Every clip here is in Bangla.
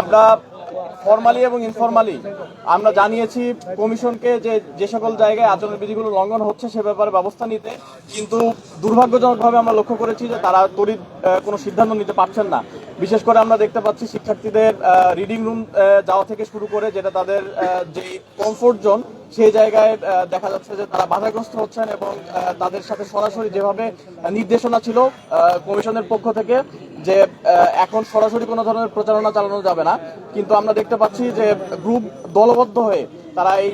আমরা ফর্মালি এবং ইনফরমালি আমরা জানিয়েছি কমিশনকে যে যে সকল জায়গায় আচরণ বিধিগুলো লঙ্ঘন হচ্ছে সে ব্যাপারে ব্যবস্থা নিতে, কিন্তু দুর্ভাগ্যজনকভাবে আমরা লক্ষ্য করেছি যে তারা তড়িৎ কোনো সিদ্ধান্ত নিতে পারছেন না। বিশেষ করে আমরা দেখতে পাচ্ছি শিক্ষার্থীদের রিডিং রুম যাওয়া থেকে শুরু করে যেটা তাদের যে কমফোর্ট জোন সেই জায়গায় দেখা যাচ্ছে যে তারা বাধাগ্রস্ত হচ্ছেন এবং তাদের সাথে সরাসরি যেভাবে নির্দেশনা ছিল কমিশনের পক্ষ থেকে যে এখন সরাসরি কোনো ধরনের প্রচারণা চালানো যাবে না। কিন্তু আমরা দেখতে পাচ্ছি যে গ্রুপ দলবদ্ধ হয়ে তারা এই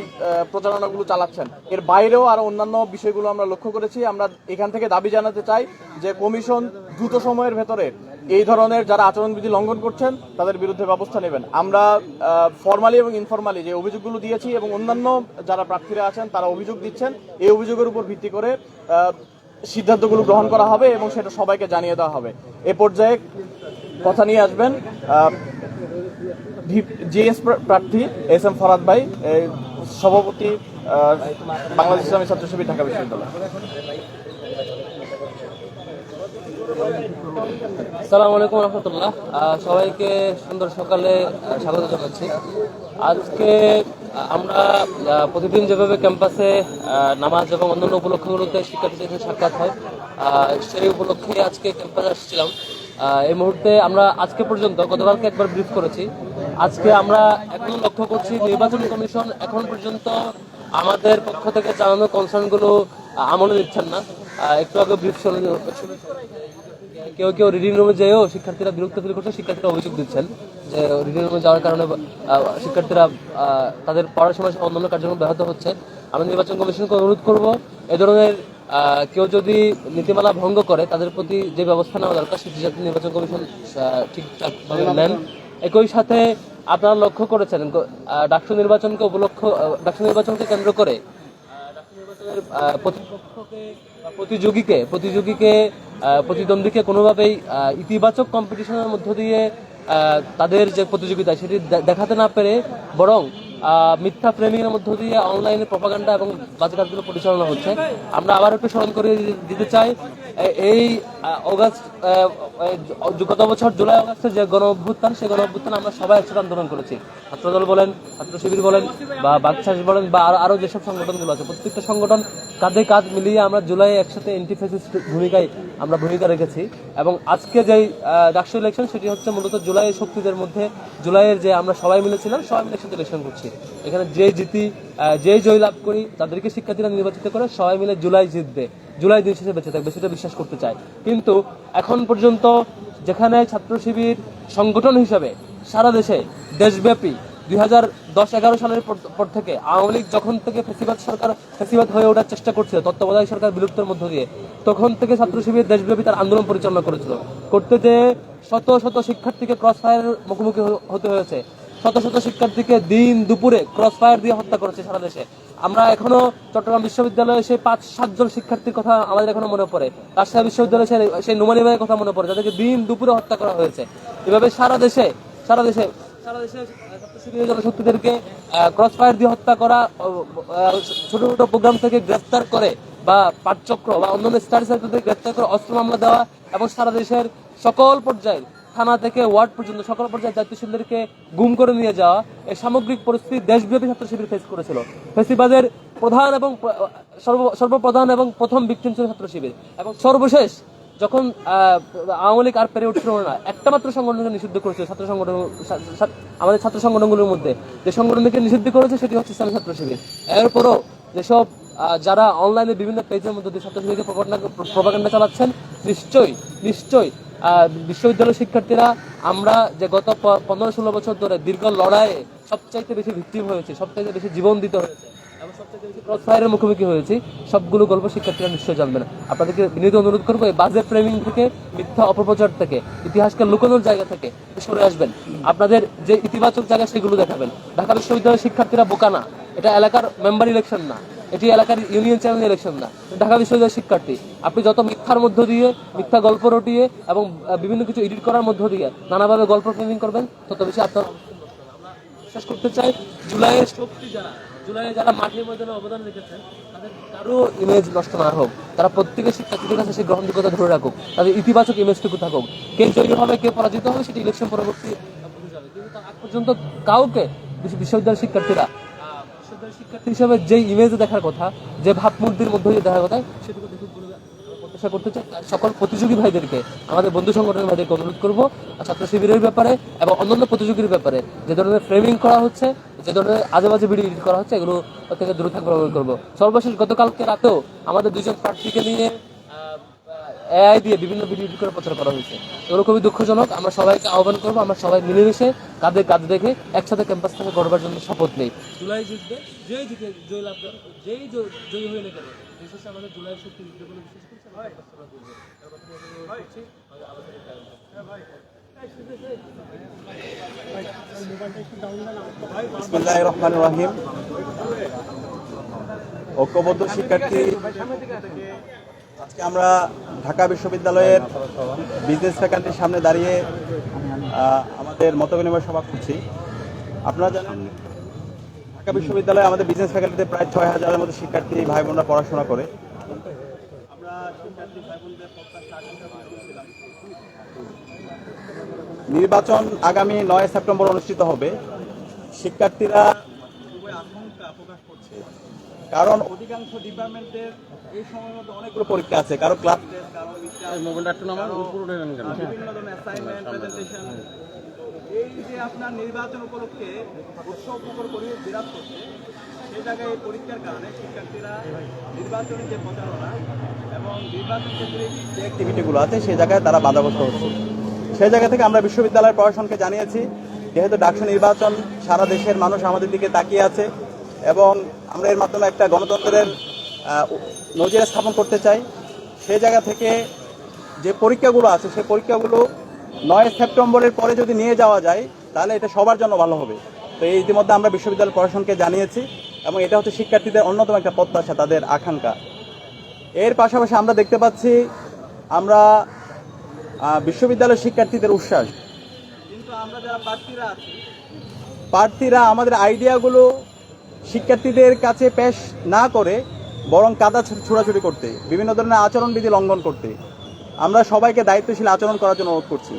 প্রচারণাগুলো চালাচ্ছেন। এর বাইরেও আরও অন্যান্য বিষয়গুলো আমরা লক্ষ্য করেছি। আমরা এখান থেকে দাবি জানাতে চাই যে কমিশন দ্রুত সময়ের ভেতরে এই ধরনের যারা আচরণবিধি লঙ্ঘন করছেন, তাদের বিরুদ্ধে ব্যবস্থা নেবেন। আমরা ফর্মালি এবং ইনফরমালি যে অভিযোগগুলো দিয়েছি এবং অন্যান্য যারা প্রার্থীরা আছেন, তারা অভিযোগ দিচ্ছেন। এই অভিযোগের উপর ভিত্তি করে সিদ্ধান্তগুলো গ্রহণ করা হবে এবং সেটা সবাইকে জানিয়ে দেওয়া হবে। এ পর্যায়ে কথা নিয়ে আসবেন জিএস প্রার্থী এস এম ফরাদ ভাই সভাপতি বাংলাদেশ ইসলামী ছাত্র শিবির, ঢাকা বিশ্ববিদ্যালয়। সালাম আলাইকুম রহমতুল্লাহ। সবাইকে সুন্দর সকালে স্বাগত জানাচ্ছি। আজকে আমরা প্রতিদিন যেভাবে ক্যাম্পাসে নামাজ এবং অন্যান্য উপলক্ষগুলোতে শিক্ষার্থীদের সাথে সাক্ষাৎ হয় সেই উপলক্ষে আজকে ক্যাম্পাসে আসছিলাম। এই মুহূর্তে আমরা আজকে পর্যন্ত, গতকালকে একবার ব্রিফ করেছি। আজকে আমরা এখন লক্ষ্য করছি, নির্বাচন কমিশন এখন পর্যন্ত আমাদের পক্ষ থেকে জানানো কনসার্নগুলো আমলে নিচ্ছেন না। একটু আগে ব্রিফ কেউ কেউ রিডিং রুমে যেয়েও শিক্ষার্থীরা বিরক্ত ফিল করছে, শিক্ষার্থীরা অভিযোগ দিচ্ছেন যে রিডিং রুমে যাওয়ার কারণে শিক্ষার্থীরা তাদের পড়াশোনার সময় অন্যান্য কার্যক্রম ব্যাহত হচ্ছে। আমি নির্বাচন কমিশনকে অনুরোধ করব, এ ধরনের কেউ যদি নীতিমালা ভঙ্গ করে, তাদের প্রতি যে ব্যবস্থা নেওয়া দরকার, সেটি নির্বাচন কমিশন ঠিকঠাকভাবে নেন। একই সাথে আপনারা লক্ষ্য করেছেন ডাকসু নির্বাচনকে উপলক্ষ ডাকসু নির্বাচনকে কেন্দ্র করে প্রতিযোগীকে প্রতিযোগীকে প্রতিদ্বন্দ্বীকে কোনোভাবেই ইতিবাচক কম্পিটিশনের মধ্য দিয়ে তাদের যে প্রতিযোগিতা সেটি দেখাতে না পেরে বরং মিথ্যা প্রেমীর মধ্য দিয়ে অনলাইনে প্রপাগান্ডা এবং বাজে কাজগুলো পরিচালনা হচ্ছে। আমরা আবার একটু স্মরণ করে দিতে চাই এই অগাস্ট গত বছর জুলাই অগাস্টে যে গণ অভ্যুত্থান, সেই গণ অভ্যুত্থান আমরা সবাই একসাথে আন্দোলন করেছি। ছাত্রদল বলেন ছাত্র শিবির বলেন, বা বাকশাস বলেন, বা আরো- আরও যেসব সংগঠনগুলো আছে, প্রত্যেকটা সংগঠন কাঁধে কাঁধ মিলিয়ে আমরা জুলাই একসাথে এন্টিফেসিস্ট ভূমিকায় আমরা ভূমিকা রেখেছি। এবং আজকে যেই ডাকসু ইলেকশন সেটি হচ্ছে মূলত জুলাই শক্তিদের মধ্যে, জুলাইয়ের যে আমরা সবাই মিলেছিলাম, সবাই মিলে একসাথে ইলেকশন করছি। এখানে যে জিতি যেই জয় লাভ করি, তাদেরকে শিক্ষার্থীরা নির্বাচিত করে সবাই মিলে জুলাই জিতবে। জুলাই দিন শেষে বেঁচে থাকবে, সেটা বিশ্বাস করতে চাই কিন্তু এখন পর্যন্ত যেখানে ছাত্র শিবির সংগঠন হিসাবে সারা দেশে দেশব্যাপী দুই হাজার দশ এগারো সালের পর- থেকে আওয়ামী লীগ যখন থেকে ফেসিবাদ সরকার ফেসিবাদ হয়ে ওঠার চেষ্টা করছিল, তত্ত্বাবধায়ক সরকার বিলুপ্তের মধ্য দিয়ে, তখন থেকে ছাত্র শিবির দেশব্যাপী তার আন্দোলন পরিচালনা করেছিল। করতে যে শত শত শিক্ষার্থীকে ক্রস ফায়ার মুখোমুখি হতে হয়েছে, শত শত শিক্ষার্থীকে দিন দুপুরে ক্রস ফায়ার দিয়ে হত্যা করেছে সারা দেশে। আমরা এখনও চট্টগ্রাম বিশ্ববিদ্যালয়ে সেই পাঁচ সাতজন শিক্ষার্থীর কথা আমাদের এখনও মনে পড়ে। রাজশাহী বিশ্ববিদ্যালয়ে সেই নুমানি ভাইয়ের কথা মনে পড়ে, যাদেরকে দিন দুপুরে হত্যা করা হয়েছে। এভাবে সারা দেশে সারা দেশে সকল পর্যায়ে থানা থেকে ওয়ার্ড পর্যন্ত সকল পর্যায়ে দায়িত্বশীলদেরকে গুম করে নিয়ে যাওয়া এই সামগ্রিক পরিস্থিতি দেশব্যাপী ছাত্র শিবির ফেস করেছিল। ফেসিবাদের প্রধান এবং প্র- সর্বপ্রধান এবং প্রথম বিক্টিম ছিল ছাত্র শিবির। এবং সর্বশেষ যখন আওয়ামী লীগ আর পেরে উঠছিল না, একটা মাত্র সংগঠনকে নিষিদ্ধ করেছে ছাত্র সংগঠন আমাদের ছাত্র সংগঠনগুলোর মধ্যে। যে সংগঠনকে নিষিদ্ধ করেছে সেটি হচ্ছে ইসলামী ছাত্র শিবির। এরপরও যেসব যারা অনলাইনে বিভিন্ন পেজের মধ্যে ছাত্র শিবিরকে প্রপাগান্ডা চালাচ্ছেন, নিশ্চয়ই নিশ্চয়ই বিশ্ববিদ্যালয়ের শিক্ষার্থীরা, আমরা যে গত পনেরো ষোলো বছর ধরে দীর্ঘ লড়াইয়ে সবচাইতে বেশি ভিক্টিম হয়েছে, সবচাইতে বেশি জীবন দিতে হয়েছে। এবং সবচেয়ে বেশি ক্রস মুখোমুখি হয়েছি। সবগুলো গল্প শিক্ষার্থীরা নিশ্চয়ই জানবেন আপনাদেরকে বিনীত অনুরোধ করব, এই ফ্রেমিং থেকে, মিথ্যা অপপ্রচার থেকে, ইতিহাসকে লুকানোর জায়গা থেকে সরে আসবেন। আপনাদের যে ইতিবাচক জায়গা, সেগুলো দেখাবেন। ঢাকা বিশ্ববিদ্যালয়ের শিক্ষার্থীরা বোকা না। এটা এলাকার মেম্বার ইলেকশন না। এটি এলাকার ইউনিয়ন চেয়ারম্যান ইলেকশন না। ঢাকা বিশ্ববিদ্যালয়ের শিক্ষার্থী। আপনি যত মিথ্যার মধ্য দিয়ে, মিথ্যা গল্প রটিয়ে এবং বিভিন্ন কিছু এডিট করার মধ্য দিয়ে নানাভাবে গল্প ফ্রেমিং করবেন, তত বেশি আপনার করতে চাই, জুলাইয়ের শক্তি যারা যারা অবদান তাদের কারও ইমেজ নষ্ট হোক, তারা প্রত্যেকের শিক্ষার্থীদের কাছে গ্রহণযোগ্যতা ধরে রাখুক, তাদের ইতিবাচক থাকুক। কে পরাজিত হবে, সেটি ইলেকশন পরবর্তী পর্যন্ত কাউকে শিক্ষার্থীরা শিক্ষার্থী হিসেবে যে ইমেজ দেখার কথা, যে ভাবমূর্তির মধ্যে দেখার কথা সেটুকু প্রত্যাশা করতে তাই সকল প্রতিযোগী ভাইদেরকে, আমাদের বন্ধু সংগঠনের ভাইদেরকে অনুরোধ করব ছাত্র শিবিরের ব্যাপারে এবং অন্যান্য প্রতিযোগীর ব্যাপারে যে ধরনের ফ্রেমিং করা হচ্ছে, যে ধরনের আজে বাজে ভিডিও এডিট করা হচ্ছে, এগুলো থেকে দূরে থাকবার অনুরোধ করব। সর্বশেষ, গতকালকে রাতেও আমাদের দুজন প্রার্থীকে নিয়ে এআই দিয়ে বিভিন্ন ভিডিও এডিট করে প্রচার করা হয়েছে। এগুলো খুবই দুঃখজনক। আমরা সবাইকে আহ্বান করব, আমরা সবাই মিলেমিশে কাঁধে কাঁধ দেখে একসাথে ক্যাম্পাস থেকে গড়বার জন্য শপথ নেই। জুলাই জিতবে যেই জিতে, জয় লাভ যেই জয়ী হয়ে কেন? আমাদের জুলাই শক্তি করছি রহমান রহিম ঐক্যবদ্ধ শিক্ষার্থী আজকে আমরা ঢাকা বিশ্ববিদ্যালয়ের বিজনেস ফ্যাকাল্টির সামনে দাঁড়িয়ে আমাদের মত বিনিময় সভা করছি। আপনারা জানেন ঢাকা বিশ্ববিদ্যালয়ে আমাদের বিজনেস ফ্যাকাল্টিতে প্রায় ছয় হাজারের মতো শিক্ষার্থী ভাই বোনরা পড়াশোনা করে। নির্বাচন আগামী নয় সেপ্টেম্বর অনুষ্ঠিত হবে। শিক্ষার্থীরা আশঙ্কা প্রকাশ করছে কারণ অধিকাংশ ডিপার্টমেন্টের এই সময়ের মধ্যে অনেকগুলো পরীক্ষা আছে কারও ক্লাস টেস্ট কারও বিভিন্ন ধরনের অ্যাসাইনমেন্ট প্রেজেন্টেশন এই যে আপনার নির্বাচন উপলক্ষে উৎসব মুখর পরিবেশ বিরাজ করছে, সেই জায়গায় এই পরীক্ষার কারণে শিক্ষার্থীরা নির্বাচনী যে প্রচারণা এবং নির্বাচন কেন্দ্রিক যে অ্যাক্টিভিটিগুলো আছে, সেই জায়গায় তারা বাধাগ্রস্ত হচ্ছে। সেই জায়গা থেকে আমরা বিশ্ববিদ্যালয়ের প্রশাসনকে জানিয়েছি, যেহেতু ডাকসু নির্বাচন সারা দেশের মানুষ আমাদের দিকে তাকিয়ে আছে এবং আমরা এর মাধ্যমে একটা গণতন্ত্রের নজির স্থাপন করতে চাই, সেই জায়গা থেকে যে পরীক্ষাগুলো আছে, সেই পরীক্ষাগুলো নয় সেপ্টেম্বরের পরে যদি নিয়ে যাওয়া যায়, তাহলে এটা সবার জন্য ভালো হবে। তো এই ইতিমধ্যে আমরা বিশ্ববিদ্যালয় প্রশাসনকে জানিয়েছি এবং এটা হচ্ছে শিক্ষার্থীদের অন্যতম একটা প্রত্যাশা, তাদের আকাঙ্ক্ষা। এর পাশাপাশি আমরা দেখতে পাচ্ছি, আমরা বিশ্ববিদ্যালয়ের শিক্ষার্থীদের উচ্ছ্বাস। কিন্তু আমরা যারা প্রার্থীরা আছি, প্রার্থীরা আমাদের আইডিয়াগুলো শিক্ষার্থীদের কাছে পেশ না করে বরং কাদা ছোড়াছুড়ি করতে, বিভিন্ন ধরনের আচরণবিধি লঙ্ঘন করতে। আমরা সবাইকে দায়িত্বশীল আচরণ করার জন্য অনুরোধ করছি।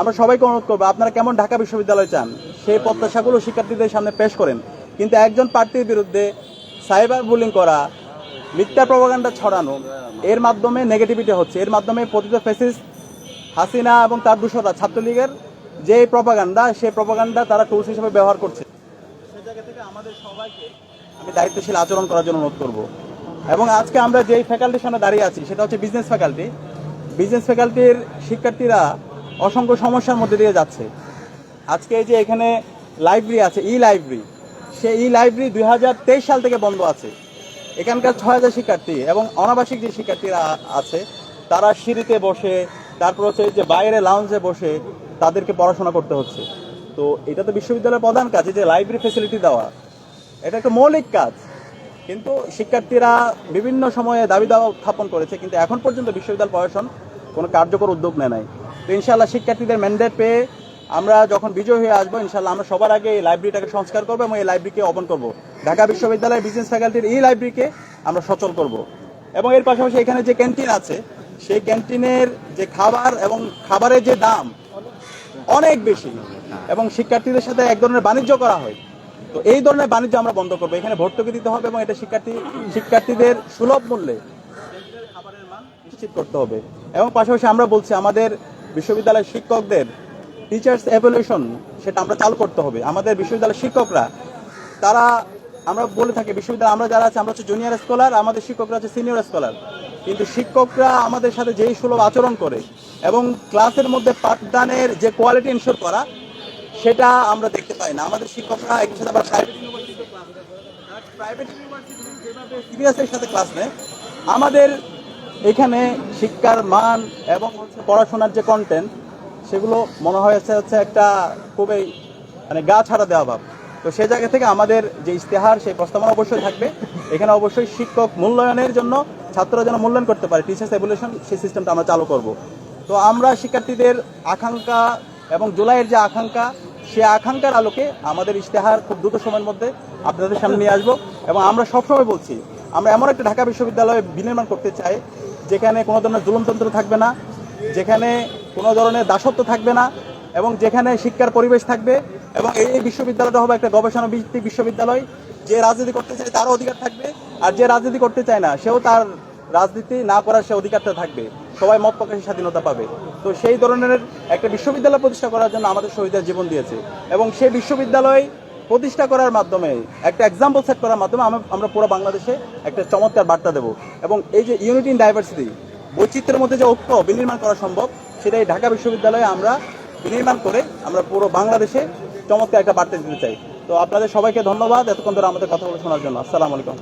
আমরা সবাইকে অনুরোধ করব, আপনারা কেমন ঢাকা বিশ্ববিদ্যালয় চান, সেই প্রত্যাশাগুলো শিক্ষার্থীদের সামনে পেশ করেন। কিন্তু একজন প্রার্থীর বিরুদ্ধে সাইবার বুলিং করা, মিথ্যা প্রভাকাণ্ডা ছড়ানো, এর মাধ্যমে নেগেটিভিটি হচ্ছে, এর মাধ্যমে প্রতিত ফেসিস হাসিনা এবং তার দূষরা ছাত্রলীগের যে প্রপাগান্ডা, সেই প্রপাগান্ডা তারা টুলস হিসেবে ব্যবহার করছে। সে জায়গা থেকে আমাদের সবাইকে আমি দায়িত্বশীল আচরণ করার জন্য অনুরোধ করব। এবং আজকে আমরা যেই ফ্যাকাল্টির সামনে দাঁড়িয়ে আছি, সেটা হচ্ছে বিজনেস ফ্যাকাল্টি বিজনেস ফ্যাকাল্টির শিক্ষার্থীরা অসংখ্য সমস্যার মধ্যে দিয়ে যাচ্ছে। আজকে এই যে এখানে লাইব্রেরি আছে ই লাইব্রেরি সে ই লাইব্রেরি দুই হাজার তেইশ সাল থেকে বন্ধ আছে। এখানকার ছয় হাজার শিক্ষার্থী এবং অনাবাসিক যে শিক্ষার্থীরা আছে, তারা সিঁড়িতে বসে, তারপর হচ্ছে যে বাইরে লাউঞ্জে বসে তাদেরকে পড়াশোনা করতে হচ্ছে। তো এটা তো বিশ্ববিদ্যালয়ের প্রধান কাজ যে লাইব্রেরি ফেসিলিটি দেওয়া। এটা একটা মৌলিক কাজ। কিন্তু শিক্ষার্থীরা বিভিন্ন সময়ে দাবি দাওয়া উত্থাপন করেছে, কিন্তু এখন পর্যন্ত বিশ্ববিদ্যালয় প্রশাসন কোনো কার্যকর উদ্যোগ নেয় নাই। তো ইনশাল্লাহ শিক্ষার্থীদের ম্যান্ডেট পেয়ে আমরা যখন বিজয় হয়ে আসব ইনশাল্লাহ আমরা সবার আগে এই লাইব্রেরিটাকে সংস্কার করব এবং এই লাইব্রেরিকে ওপেন করব। ঢাকা বিশ্ববিদ্যালয়ের বিজনেস ফ্যাকাল্টির এই লাইব্রেরিকে আমরা সচল করব। এবং এর পাশাপাশি এখানে যে ক্যান্টিন আছে, সেই ক্যান্টিনের যে খাবার এবং খাবারের যে দাম অনেক বেশি এবং শিক্ষার্থীদের সাথে এক ধরনের বাণিজ্য করা হয়। তো এই ধরনের বাণিজ্য আমরা বন্ধ করব। এখানে ভর্তুকি দিতে হবে এবং এটা শিক্ষার্থী শিক্ষার্থীদের সুলভ মূল্যে মান নিশ্চিত করতে হবে। এবং পাশাপাশি আমরা বলছি, আমাদের বিশ্ববিদ্যালয়ের শিক্ষকদের টিচার্স এভলিউশন সেটা আমরা চালু করতে হবে। আমাদের বিশ্ববিদ্যালয়ের শিক্ষকরা, তারা আমরা বলে থাকি, বিশ্ববিদ্যালয় আমরা যারা আছে, আমরা হচ্ছে জুনিয়র স্কলার আমাদের শিক্ষকরা হচ্ছে সিনিয়র স্কলার কিন্তু শিক্ষকরা আমাদের সাথে যেই সুলভ আচরণ করে এবং ক্লাসের মধ্যে পাঠদানের যে কোয়ালিটি ইনশোর করা, সেটা আমরা দেখতে পাই না। আমাদের শিক্ষকরা একই সাথে আবার প্রাইভেট সিরিয়াসের সাথে ক্লাস নেয়, আমাদের এখানে শিক্ষার মান এবং হচ্ছে পড়াশোনার যে কন্টেন্ট সেগুলো মনে হয়েছে হচ্ছে একটা খুবই মানে গা ছাড়া দেওয়া ভাব। তো সেই জায়গা থেকে আমাদের যে ইশতেহার, সেই প্রস্তাবনা অবশ্যই থাকবে। এখানে অবশ্যই শিক্ষক মূল্যায়নের জন্য, ছাত্ররা যেন মূল্যায়ন করতে পারে টিচার্স এভলিউশন সেই সিস্টেমটা আমরা চালু করব। তো আমরা শিক্ষার্থীদের আকাঙ্ক্ষা এবং জুলাইয়ের যে আকাঙ্ক্ষা, সে আকাঙ্ক্ষার আলোকে আমাদের ইশতেহার খুব দ্রুত সময়ের মধ্যে আপনাদের সামনে নিয়ে আসব। এবং আমরা সবসময় বলছি, আমরা এমন একটা ঢাকা বিশ্ববিদ্যালয়ে বিনির্মাণ করতে চাই যেখানে কোনো ধরনের জুলুমতন্ত্র থাকবে না, যেখানে কোনো ধরনের দাসত্ব থাকবে না এবং যেখানে শিক্ষার পরিবেশ থাকবে এবং এই বিশ্ববিদ্যালয়টা হবে একটা গবেষণা ভিত্তিক বিশ্ববিদ্যালয়। যে রাজনীতি করতে চায় তারও অধিকার থাকবে আর যে রাজনীতি করতে চায় না, সেও তার রাজনীতি না করার সে অধিকারটা থাকবে। সবাই মত প্রকাশের স্বাধীনতা পাবে। তো সেই ধরনের একটা বিশ্ববিদ্যালয় প্রতিষ্ঠা করার জন্য আমাদের শহীদের জীবন দিয়েছে এবং সেই বিশ্ববিদ্যালয় প্রতিষ্ঠা করার মাধ্যমে, একটা এক্সাম্পল সেট করার মাধ্যমে আমরা পুরো বাংলাদেশে একটা চমৎকার বার্তা দেব। এবং এই যে ইউনিটি ইন ডাইভার্সিটি বৈচিত্র্যের মধ্যে যে ঐক্য বিনির্মাণ করা সম্ভব, সেটাই ঢাকা বিশ্ববিদ্যালয়ে আমরা বিনির্মাণ করে আমরা পুরো বাংলাদেশে চমৎকার একটা বার্তা দিতে চাই। তো আপনাদের সবাইকে ধন্যবাদ এতক্ষণ ধরে আমাদের কথা বলে শোনার জন্য। আসসালামু আলাইকুম।